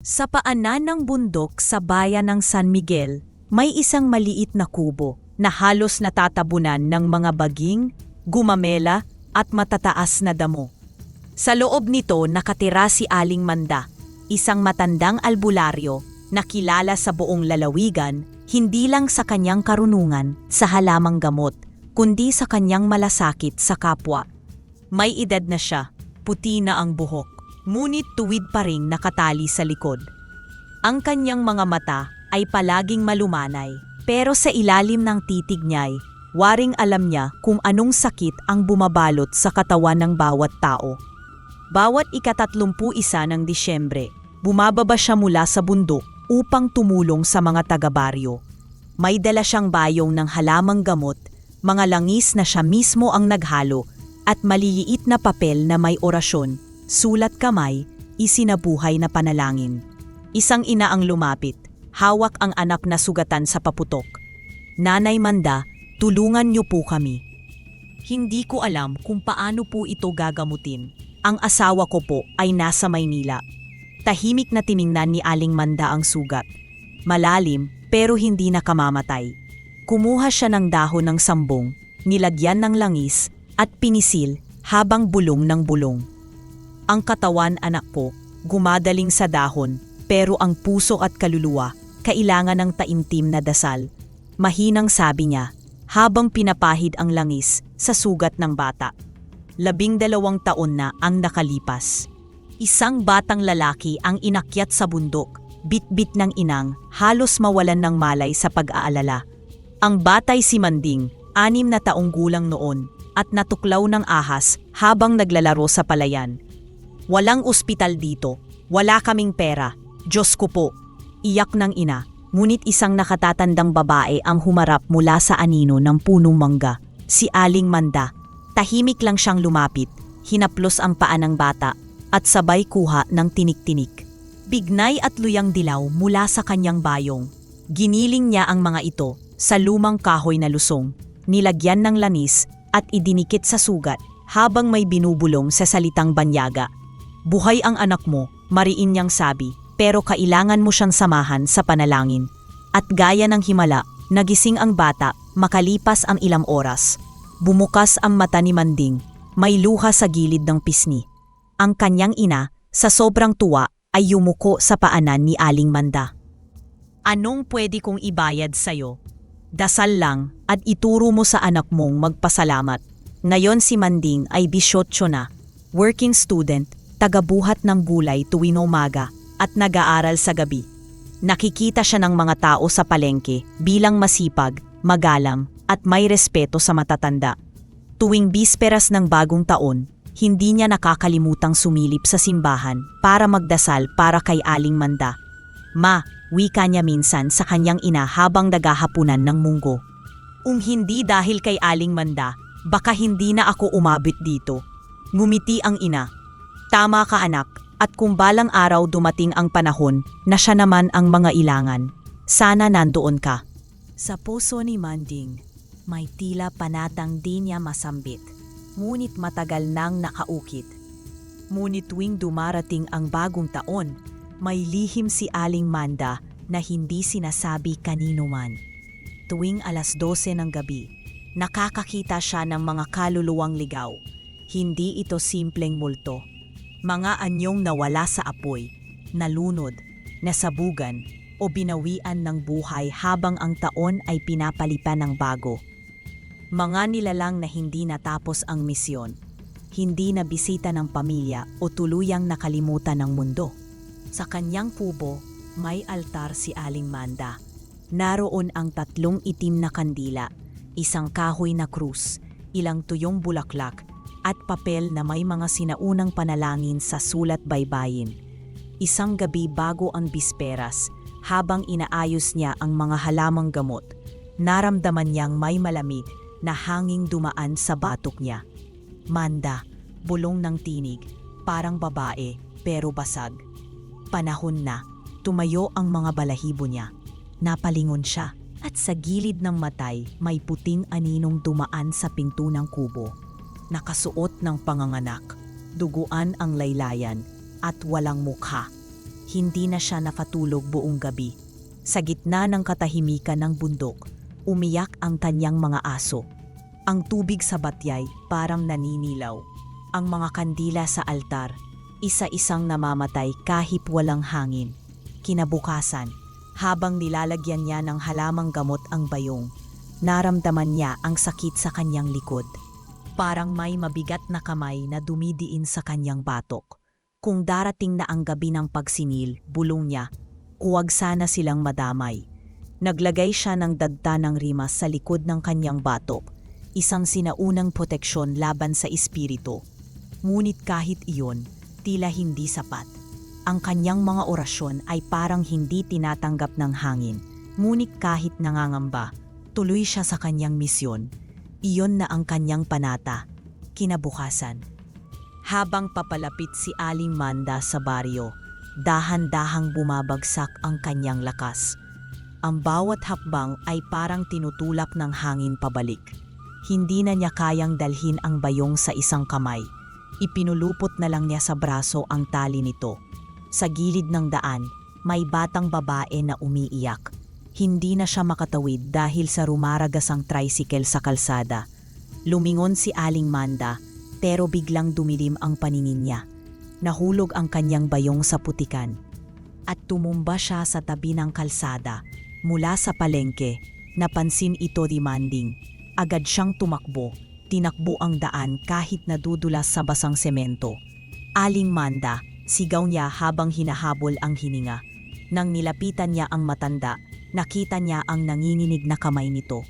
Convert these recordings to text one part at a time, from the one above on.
Sa paanan ng bundok sa bayan ng San Miguel, may isang maliit na kubo na halos natatabunan ng mga baging, gumamela at matataas na damo. Sa loob nito nakatira si Aling Manda, isang matandang albularyo na kilala sa buong lalawigan hindi lang sa kanyang karunungan sa halamang gamot, kundi sa kanyang malasakit sa kapwa. May edad na siya, puti na ang buhok, ngunit tuwid pa ring nakatali sa likod. Ang kanyang mga mata ay palaging malumanay, pero sa ilalim ng titig niya'y waring alam niya kung anong sakit ang bumabalot sa katawan ng bawat tao. Bawat ikatatlumpu isa ng Disyembre, bumababa siya mula sa bundok upang tumulong sa mga taga-baryo. May dala siyang bayong ng halamang gamot, mga langis na siya mismo ang naghalo, at maliliit na papel na may orasyon, sulat kamay, isinabuhay na panalangin. Isang ina ang lumapit, hawak ang anak na sugatan sa paputok. Nanay Manda, tulungan niyo po kami. Hindi ko alam kung paano po ito gagamutin. Ang asawa ko po ay nasa Maynila. Tahimik na tiningnan ni Aling Manda ang sugat. Malalim pero hindi nakamamatay. Kumuha siya ng dahon ng sambong, nilagyan ng langis at pinisil habang bulong ng bulong. Ang katawan anak ko, gumadaling sa dahon pero ang puso at kaluluwa kailangan ng taimtim na dasal. Mahinang sabi niya habang pinapahid ang langis sa sugat ng bata. Labing dalawang taon na ang nakalipas. Isang batang lalaki ang inakyat sa bundok, bit-bit ng inang, halos mawalan ng malay sa pag-aalala. Ang batay si Manding, anim na taong gulang noon, at natuklaw ng ahas habang naglalaro sa palayan. Walang ospital dito, wala kaming pera, Diyos ko po. Iyak ng ina, ngunit isang nakatatandang babae ang humarap mula sa anino ng punong mangga, si Aling Manda. Tahimik lang siyang lumapit, hinaplos ang paa ng bata, at sabay kuha ng tinik-tinik. Bignay at luyang dilaw mula sa kanyang bayong. Giniling niya ang mga ito sa lumang kahoy na lusong, nilagyan ng lanis at idinikit sa sugat habang may binubulong sa salitang banyaga. Buhay ang anak mo, mariin niyang sabi, pero kailangan mo siyang samahan sa panalangin. At gaya ng himala, nagising ang bata makalipas ang ilang oras. Bumukas ang mata ni Manding, may luha sa gilid ng pisni. Ang kanyang ina, sa sobrang tuwa, ay yumuko sa paanan ni Aling Manda. Anong pwede kong ibayad sa'yo? Dasal lang at ituro mo sa anak mong magpasalamat. Ngayon si Manding ay 18 na, working student, tagabuhat ng gulay tuwing umaga at nag-aaral sa gabi. Nakikita siya ng mga tao sa palengke bilang masipag, magalang at may respeto sa matatanda. Tuwing bisperas ng bagong taon, hindi niya nakakalimutang sumilip sa simbahan para magdasal para kay Aling Manda. Ma, wika niya minsan sa kanyang ina habang naghahapunan ng munggo. Kung hindi dahil kay Aling Manda, baka hindi na ako umabit dito. Ngumiti ang ina. Tama ka anak, at kung balang araw dumating ang panahon na siya naman ang mga ilangan, sana nandoon ka. Sa puso ni Manding, may tila panatang di niya masambit, ngunit matagal nang nakaukit. Ngunit tuwing dumarating ang bagong taon, may lihim si Aling Manda na hindi sinasabi kanino man. Tuwing alas 12 ng gabi, nakakakita siya ng mga kaluluwang ligaw. Hindi ito simpleng multo. Mga anyong nawala sa apoy, nalunod, nasabugan, o binawian ng buhay habang ang taon ay pinapalipan ng bago. Mga nilalang na hindi natapos ang misyon, hindi na bisita ng pamilya o tuluyang nakalimutan ng mundo. Sa kanyang kubo, may altar si Aling Manda. Naroon ang tatlong itim na kandila, isang kahoy na krus, ilang tuyong bulaklak, at papel na may mga sinaunang panalangin sa sulat baybayin. Isang gabi bago ang bisperas, habang inaayos niya ang mga halamang gamot, naramdaman niyang may malamig na hanging dumaan sa batok niya. Manda, bulong ng tinig, parang babae pero basag. Panahon na, tumayo ang mga balahibo niya. Napalingon siya at sa gilid ng matay may puting aninong dumaan sa pinto ng kubo. Nakasuot ng panganganak, duguan ang laylayan at walang mukha. hindi na siya nafatulog buong gabi. Sa gitna ng katahimikan ng bundok, umiyak ang kanyang mga aso. Ang tubig sa batyay parang naninilaw. Ang mga kandila sa altar, isa-isang namamatay kahit walang hangin. Kinabukasan, habang nilalagyan niya ng halamang gamot ang bayong, naramdaman niya ang sakit sa kanyang likod. Parang may mabigat na kamay na dumidiin sa kanyang batok. Kung darating na ang gabi ng pagsinil, bulong niya, huwag sana silang madamay. Naglagay siya ng dagta ng rimas sa likod ng kanyang batok, isang sinaunang proteksyon laban sa espiritu. Ngunit kahit iyon, tila hindi sapat. Ang kanyang mga orasyon ay parang hindi tinatanggap ng hangin. Ngunit kahit nangangamba, tuloy siya sa kanyang misyon. Iyon na ang kanyang panata. Kinabukasan. Habang papalapit si Aling Manda sa baryo, dahan-dahang bumabagsak ang kanyang lakas. Ang bawat hakbang ay parang tinutulak ng hangin pabalik. Hindi na niya kayang dalhin ang bayong sa isang kamay. Ipinulupot na lang niya sa braso ang tali nito. Sa gilid ng daan, may batang babae na umiiyak. Hindi na siya makatawid dahil sa rumaragasang tricycle sa kalsada. Lumingon si Aling Manda, pero biglang dumilim ang paningin niya. Nahulog ang kanyang bayong sa putikan. At tumumba siya sa tabi ng kalsada. Mula sa palengke, napansin ito demanding. Agad siyang tumakbo. Tinakbo ang daan kahit nadudulas sa basang semento. Aling Manda, sigaw niya habang hinahabol ang hininga. Nang nilapitan niya ang matanda, nakita niya ang nanginginig na kamay nito.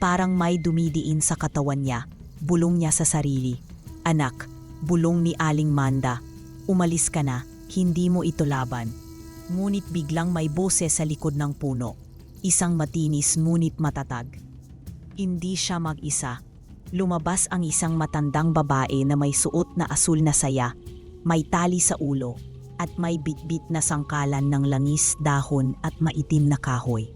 Parang may dumidiin sa katawan niya. Bulong niya sa sarili. Anak, bulong ni Aling Manda. Umalis ka na, hindi mo ito laban. Ngunit biglang may boses sa likod ng puno. Isang matinis ngunit matatag. Hindi siya mag-isa. Lumabas ang isang matandang babae na may suot na asul na saya, may tali sa ulo, at may bitbit na sangkalan ng langis, dahon at maitim na kahoy.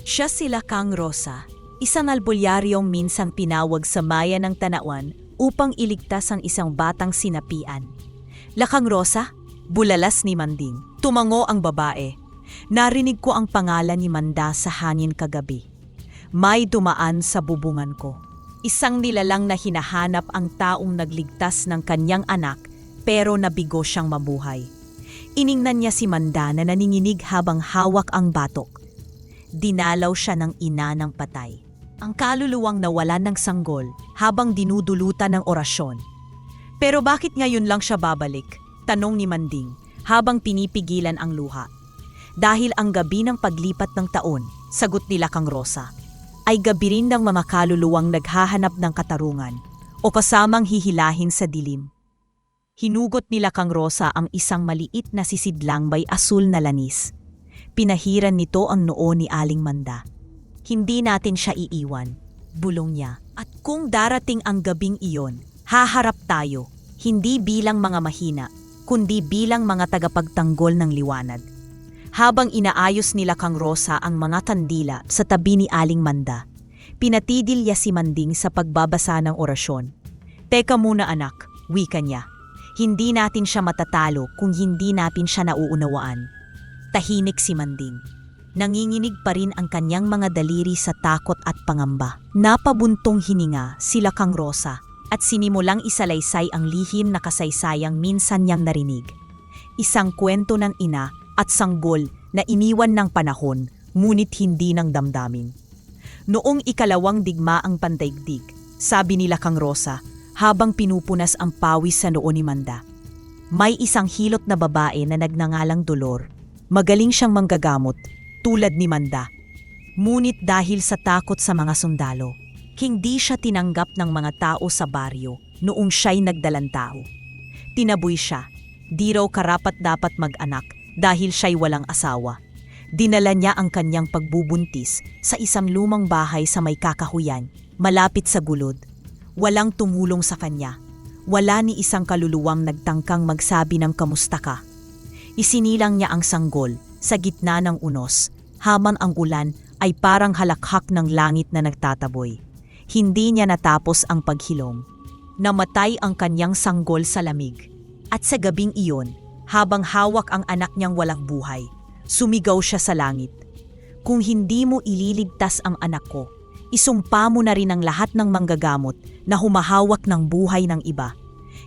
Siya sila Kang Rosa, isang albulyaryong minsan pinawag sa maya ng Tanawan upang iligtas ang isang batang sinapian. Lakang Rosa, bulalas ni Manding. Tumango ang babae. Narinig ko ang pangalan ni Manda sa hangin kagabi. May dumaan sa bubungan ko. Isang nilalang na hinahanap ang taong nagligtas ng kanyang anak pero nabigo siyang mabuhay. Iningnan niya si Manda na naninginig habang hawak ang batok. Dinalaw siya ng ina ng patay. Ang kaluluwang nawalan ng sanggol habang dinudulutan ng orasyon. Pero bakit ngayon lang siya babalik? Tanong ni Manding habang pinipigilan ang luha. Dahil ang gabi ng paglipat ng taon, sagot nila kang Rosa, ay gabi rin ng mga kaluluwang naghahanap ng katarungan o kasamang hihilahin sa dilim. Hinugot nila kang Rosa ang isang maliit na sisidlang may asul na lanis. Pinahiran nito ang noo ni Aling Manda. Hindi natin siya iiwan, bulong niya. At kung darating ang gabing iyon, haharap tayo, hindi bilang mga mahina, kundi bilang mga tagapagtanggol ng liwanag. Habang inaayos nila kang Rosa ang mga kandila sa tabi ni Aling Manda, pinatidilya si Manding sa pagbabasa ng orasyon. Teka muna anak, wika niya. Hindi natin siya matatalo kung hindi natin siya nauunawaan. Tahimik si Manding. Nanginginig pa rin ang kanyang mga daliri sa takot at pangamba. Napabuntong hininga sila kang Rosa at sinimulang isalaysay ang lihim na kasaysayang minsan niyang narinig. Isang kwento ng ina at sanggol na iniwan ng panahon ngunit hindi ng damdamin. Noong ikalawang digma ang pandaigdig, sabi nila kang Rosa habang pinupunas ang pawis sa noo ni Manda. May isang hilot na babae na nagnangalang Dolor. Magaling siyang manggagamot, tulad ni Manda. Ngunit dahil sa takot sa mga sundalo, hindi siya tinanggap ng mga tao sa baryo noong siya'y nagdalang tao. Tinaboy siya, di raw karapat dapat mag-anak dahil siya'y walang asawa. Dinala niya ang kanyang pagbubuntis sa isang lumang bahay sa may kakahuyan, malapit sa gulod. Walang tumulong sa kanya. Wala ni isang kaluluwang nagtangkang magsabi ng kamusta ka. Isinilang niya ang sanggol sa gitna ng unos, haman ang ulan ay parang halakhak ng langit na nagtataboy. Hindi niya natapos ang paghilom. Namatay ang kanyang sanggol sa lamig. At sa gabing iyon, habang hawak ang anak niyang walang buhay. Sumigaw siya sa langit. Kung hindi mo ililigtas ang anak ko, isumpa mo na rin ang lahat ng manggagamot na humahawak ng buhay ng iba.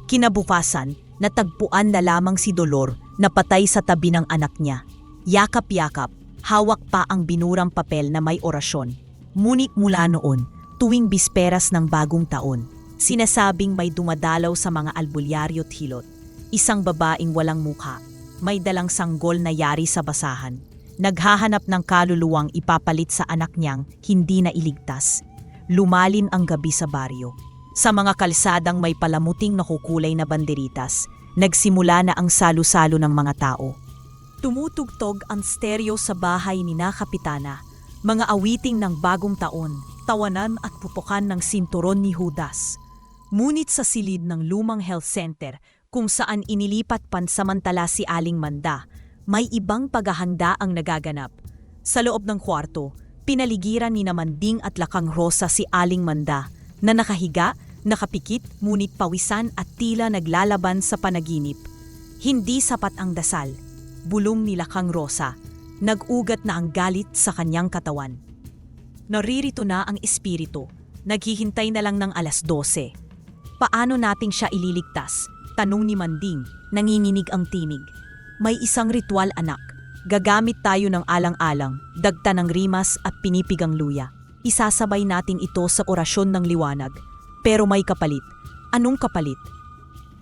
Kinabukasan, natagpuan na lamang si Dolor na patay sa tabi ng anak niya. Yakap-yakap, hawak pa ang binurang papel na may orasyon. Ngunit mula noon, tuwing bisperas ng bagong taon, sinasabing may dumadalaw sa mga albulyaryo't hilot. Isang babaeng walang mukha, may dalang sanggol na yari sa basahan. Naghahanap ng kaluluwang ipapalit sa anak niyang hindi na iligtas. Lumalin ang gabi sa baryo. Sa mga kalsadang may palamuting nakukulay na banderitas, nagsimula na ang salo-salo ng mga tao. Tumutugtog ang stereo sa bahay ni na Kapitana, mga awiting ng bagong taon, tawanan at pupukan ng sinturon ni Judas. Ngunit sa silid ng lumang health center kung saan inilipat pansamantala si Aling Manda, may ibang paghahanda ang nagaganap. Sa loob ng kwarto, pinaligiran ni Namanding at Lakang Rosa si Aling Manda na nakahiga, nakapikit, ngunit pawisan at tila naglalaban sa panaginip. Hindi sapat ang dasal. Bulong ni Lakang Rosa. Nag-ugat na ang galit sa kanyang katawan. Naririto na ang espiritu. Naghihintay na lang ng alas 12. Paano nating siya ililigtas? Tanong ni Manding, nanginginig ang tinig. May isang ritual anak. Gagamit tayo ng alang-alang, dagta ng rimas at pinipigang luya. Isasabay natin ito sa orasyon ng liwanag. Pero may kapalit. Anong kapalit?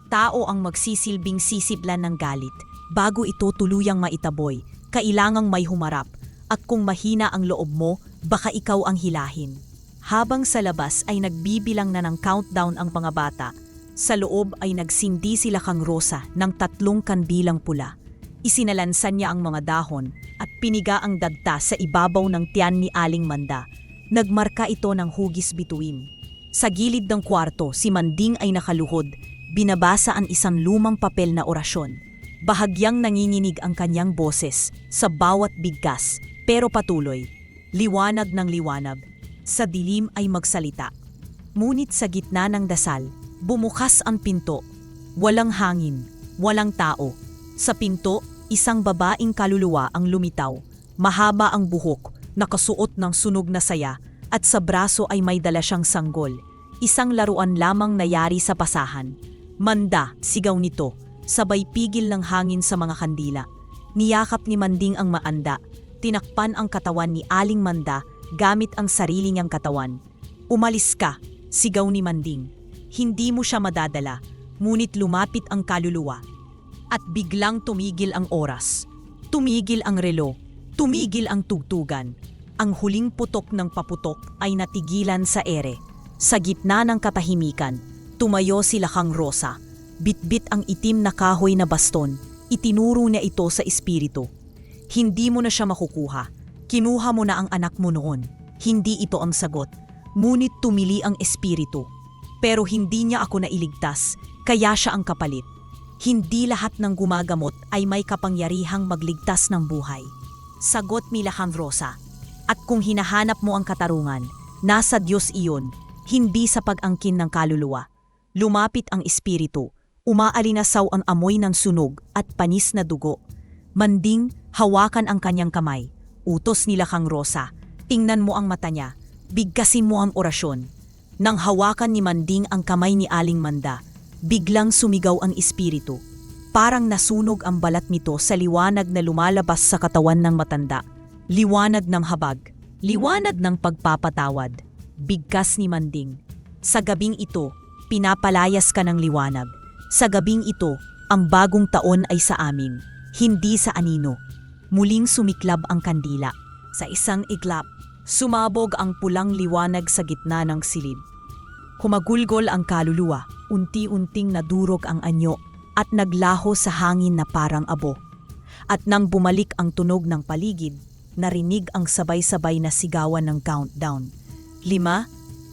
Tao ang magsisilbing sisiblan ng galit. Bago ito tuluyang maitaboy, kailangang may humarap. At kung mahina ang loob mo, baka ikaw ang hilahin. Habang sa labas ay nagbibilang na ng countdown ang mga bata, sa loob ay nagsindi sila kang Rosa ng tatlong kanbilang pula. Isinalansan niya ang mga dahon at piniga ang dagta sa ibabaw ng tiyan ni Aling Manda. Nagmarka ito ng hugis bituin. Sa gilid ng kwarto, si Manding ay nakaluhod. Binabasa ang isang lumang papel na orasyon. Bahagyang nanginginig ang kanyang boses sa bawat bigkas, pero patuloy. Liwanag ng liwanag. Sa dilim ay magsalita. Ngunit sa gitna ng dasal, bumukas ang pinto. Walang hangin, walang tao. Sa pinto, isang babaeng kaluluwa ang lumitaw. Mahaba ang buhok, nakasuot ng sunog na saya, at sa braso ay may dala siyang sanggol. Isang laruan lamang nayari sa pasahan. Manda, sigaw nito, sabay pigil ng hangin sa mga kandila. Niyakap ni Manding ang maanda, tinakpan ang katawan ni Aling Manda gamit ang sarili niyang katawan. Umalis ka, sigaw ni Manding. Hindi mo siya madadala, ngunit lumapit ang kaluluwa. At biglang tumigil ang oras. Tumigil ang relo. Tumigil ang tugtugan. Ang huling putok ng paputok ay natigilan sa ere. Sa gitna ng katahimikan, tumayo si Lakang Rosa. Bitbit ang itim na kahoy na baston. Itinuro niya ito sa espiritu. Hindi mo na siya makukuha. Kinuha mo na ang anak mo noon. Hindi ito ang sagot. Ngunit tumili ang espiritu. Pero hindi niya ako nailigtas, kaya siya ang kapalit. Hindi lahat ng gumagamot ay may kapangyarihang magligtas ng buhay. Sagot ni Rosa. At kung hinahanap mo ang katarungan, nasa Diyos iyon, hindi sa pag-angkin ng kaluluwa. Lumapit ang espiritu, umaalinasaw ang amoy ng sunog at panis na dugo. Manding, hawakan ang kanyang kamay. Utos ni Rosa. Tingnan mo ang mata niya. Bigkasin mo ang orasyon. Nang hawakan ni Manding ang kamay ni Aling Manda, biglang sumigaw ang espiritu. Parang nasunog ang balat nito sa liwanag na lumalabas sa katawan ng matanda. Liwanag ng habag. Liwanag ng pagpapatawad. Bigkas ni Manding. Sa gabing ito, pinapalayas ka ng liwanag. Sa gabing ito, ang bagong taon ay sa amin, hindi sa anino. Muling sumiklab ang kandila. Sa isang iglap, sumabog ang pulang liwanag sa gitna ng silid. Humagulgol ang kaluluwa, unti-unting nadurog ang anyo at naglaho sa hangin na parang abo. At nang bumalik ang tunog ng paligid, narinig ang sabay-sabay na sigawan ng countdown. Lima,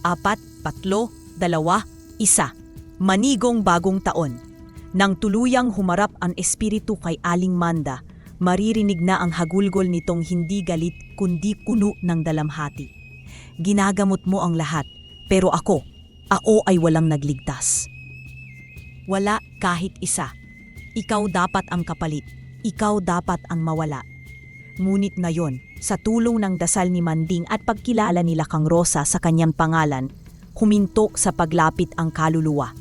apat, patlo, dalawa, isa. Manigong bagong taon. Nang tuluyang humarap ang espiritu kay Aling Manda, maririnig na ang hagulgol nitong hindi galit kundi kuno ng dalamhati. Ginagamot mo ang lahat, pero ako, ako ay walang nagligtas. Wala kahit isa. Ikaw dapat ang kapalit. Ikaw dapat ang mawala. Ngunit na yon, sa tulong ng dasal ni Manding at pagkilala nila kang Rosa sa kanyang pangalan, huminto sa paglapit ang kaluluwa.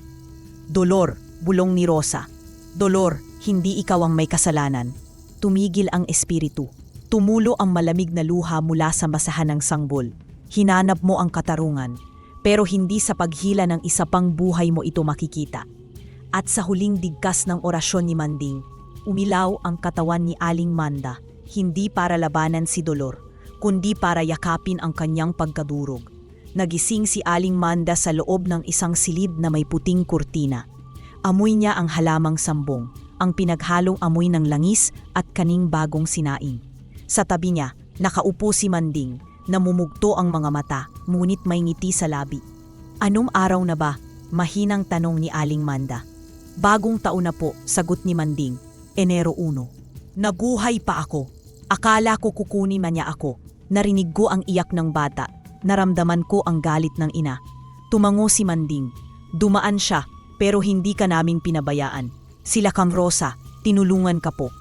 Dolor, bulong ni Rosa. Dolor, hindi ikaw ang may kasalanan. Tumigil ang espiritu. Tumulo ang malamig na luha mula sa masahan ng sangbol. Hinanap mo ang katarungan, pero hindi sa paghila ng isa pang buhay mo ito makikita. At sa huling digkas ng orasyon ni Manding, umilaw ang katawan ni Aling Manda, hindi para labanan si Dolor, kundi para yakapin ang kanyang pagkadurog. Nagising si Aling Manda sa loob ng isang silid na may puting kurtina. Amoy niya ang halamang sambong, ang pinaghalong amoy ng langis at kaning bagong sinaing. Sa tabi niya, nakaupo si Manding, namumugto ang mga mata, ngunit may ngiti sa labi. Anong araw na ba? Mahinang tanong ni Aling Manda. Bagong taon na po, sagot ni Manding, Enero 1. Naguhay pa ako. Akala ko kukunin man niya ako. Narinig ko ang iyak ng bata. Naramdaman ko ang galit ng ina. Tumango si Manding. Dumaan siya, pero hindi ka naming pinabayaan. Sila kang Rosa, tinulungan ka po.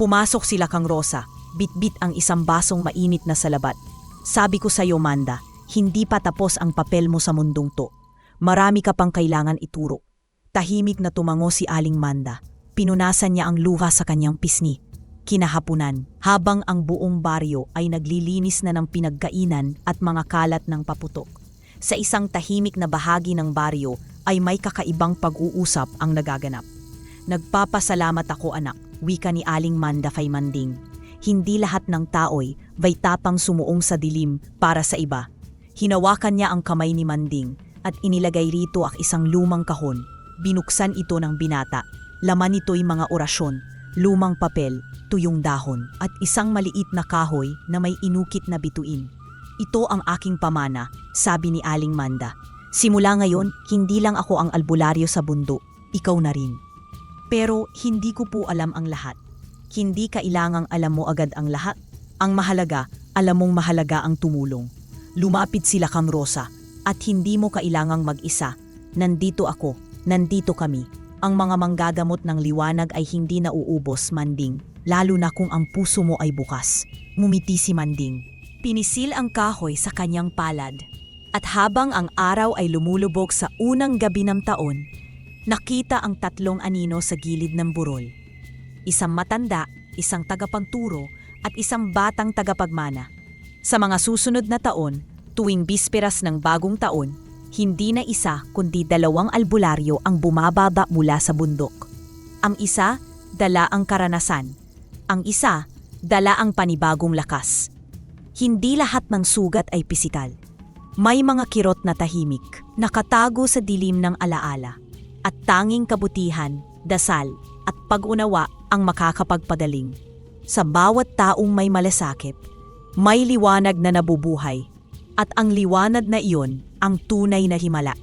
Pumasok sila kang Rosa, bitbit ang isang basong mainit na salabat. Sabi ko sa'yo, Manda, hindi pa tapos ang papel mo sa mundong to. Marami ka pang kailangan ituro. Tahimik na tumango si Aling Manda. Pinunasan niya ang luha sa kanyang pisngi. Kinahapunan, habang ang buong baryo ay naglilinis na ng pinagkainan at mga kalat ng paputok. Sa isang tahimik na bahagi ng baryo ay may kakaibang pag-uusap ang nagaganap. Nagpapasalamat ako anak, wika ni Aling Manda kay Manding. Hindi lahat ng tao'y may tapang sumuong sa dilim para sa iba. Hinawakan niya ang kamay ni Manding at inilagay rito ang isang lumang kahon. Binuksan ito ng binata. Laman nito'y mga orasyon, lumang papel, tuyong dahon, at isang maliit na kahoy na may inukit na bituin. Ito ang aking pamana, sabi ni Aling Manda. Simula ngayon, hindi lang ako ang albularyo sa bundo, ikaw na rin. Pero hindi ko po alam ang lahat. Hindi kailangang alam mo agad ang lahat. Ang mahalaga, alam mong mahalaga ang tumulong. Lumapit sila kang Rosa at hindi mo kailangang mag-isa. Nandito ako, nandito kami. Ang mga manggagamot ng liwanag ay hindi nauubos, Manding, lalo na kung ang puso mo ay bukas. Ngumiti si Manding. Pinisil ang kahoy sa kanyang palad. At habang ang araw ay lumulubog sa unang gabi ng taon, nakita ang tatlong anino sa gilid ng burol. Isang matanda, isang tagapagturo, at isang batang tagapagmana. Sa mga susunod na taon, tuwing bisperas ng bagong taon, hindi na isa kundi dalawang albularyo ang bumababa mula sa bundok. Ang isa, dala ang karanasan. Ang isa, dala ang panibagong lakas. Hindi lahat ng sugat ay pisikal. May mga kirot na tahimik, nakatago sa dilim ng alaala. At tanging kabutihan, dasal, at pag-unawa ang makakapagpadaling. Sa bawat taong may malasakit, may liwanag na nabubuhay. At ang liwanag na iyon ang tunay na himala.